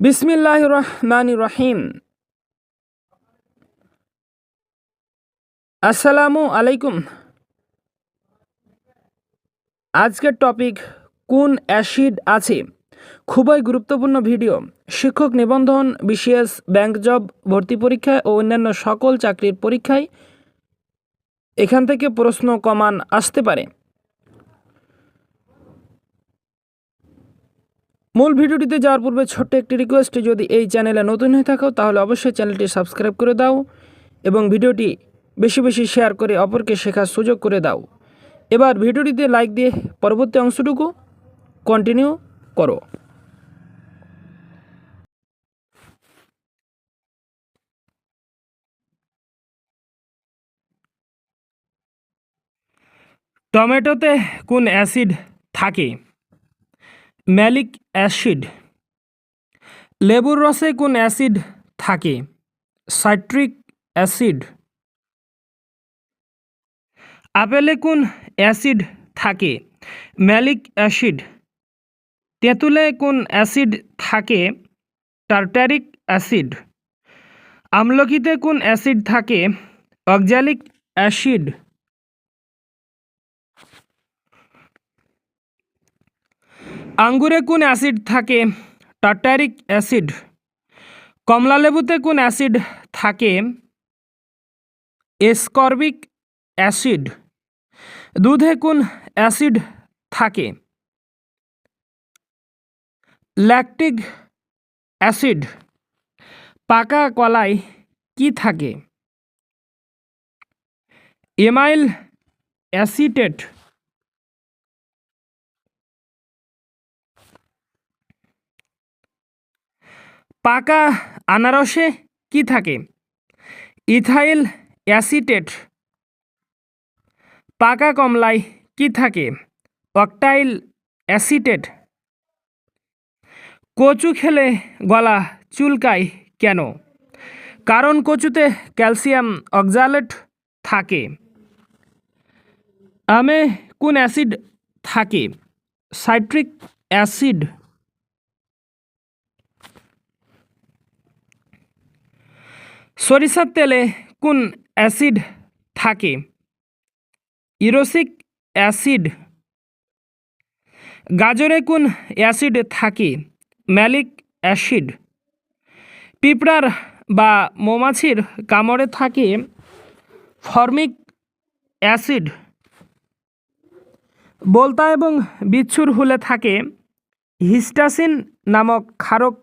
বিসমিল্লাহ রহমান রহিম আসসালামু আলাইকুম। আজকের টপিক, কোন অ্যাসিড আছে? খুবই গুরুত্বপূর্ণ ভিডিও। শিক্ষক নিবন্ধন, বিসিএস, ব্যাংক জব, ভর্তি পরীক্ষায় ও অন্যান্য সকল চাকরির পরীক্ষায় এখান থেকে প্রশ্ন কমান আসতে পারে। মূল ভিডিওটিতে যাওয়ার পূর্বে ছোট্ট একটি রিকোয়েস্ট যদি এই চ্যানেলে নতুন হয়ে থাকো, তাহলে অবশ্যই চ্যানেলটি সাবস্ক্রাইব করে দাও এবং ভিডিওটি বেশি বেশি শেয়ার করে অপরকে শেখার সুযোগ করে দাও। এবার ভিডিওটিতে লাইক দিয়ে পরবর্তী অংশটুকু কন্টিনিউ করো। টমেটোতে কোন অ্যাসিড থাকে? Malic acid. লেবুর রসে কোন অ্যাসিড থাকে? Citric acid. আপেলে কোন অ্যাসিড থাকে? Malic acid. তেঁতুলে কোন অ্যাসিড থাকে? Tartaric acid. আমলকিতে কোন অ্যাসিড থাকে? Oxalic acid. আঙ্গুরে কোন অ্যাসিড থাকে? Tartaric acid. কমলালেবুতে কোন অ্যাসিড থাকে? Ascorbic acid. দুধে কোন অ্যাসিড থাকে? Lactic acid. পাকা কলায় কি থাকে? Amyl acetate. পাকা আনারসে কি থাকে? Ethyl acetate. পাকা কমলায় কি থাকে? Octyl acetate. কচু খেলে গলা চুলকায় কেন? কারণ কচুতে ক্যালসিয়াম অক্সালেট থাকে। আমে কোন অ্যাসিড থাকে? Citric acid. সরিষার তেলে কোন অ্যাসিড থাকে? Erucic acid. গাজরে কোন অ্যাসিড থাকে? Malic acid. পিঁপড়ার বা মৌমাছির কামড়ে থাকে ফর্মিক অ্যাসিড। বলতা এবং বিচ্ছুর হুলে থাকে হিস্টাসিন নামক ক্ষারক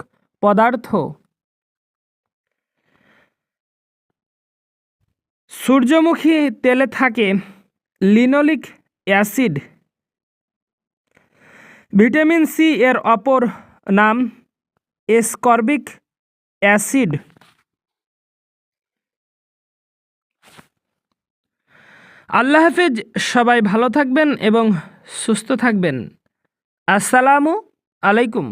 পদার্থ। সূর্যমুখী তেলে থাকে লিনোলিক অ্যাসিড। ভিটামিন সি এর অপর নাম এসকর্বিক অ্যাসিড। আল্লাহ হাফেজ, সবাই ভালো থাকবেন এবং সুস্থ থাকবেন। আসসালামু আলাইকুম।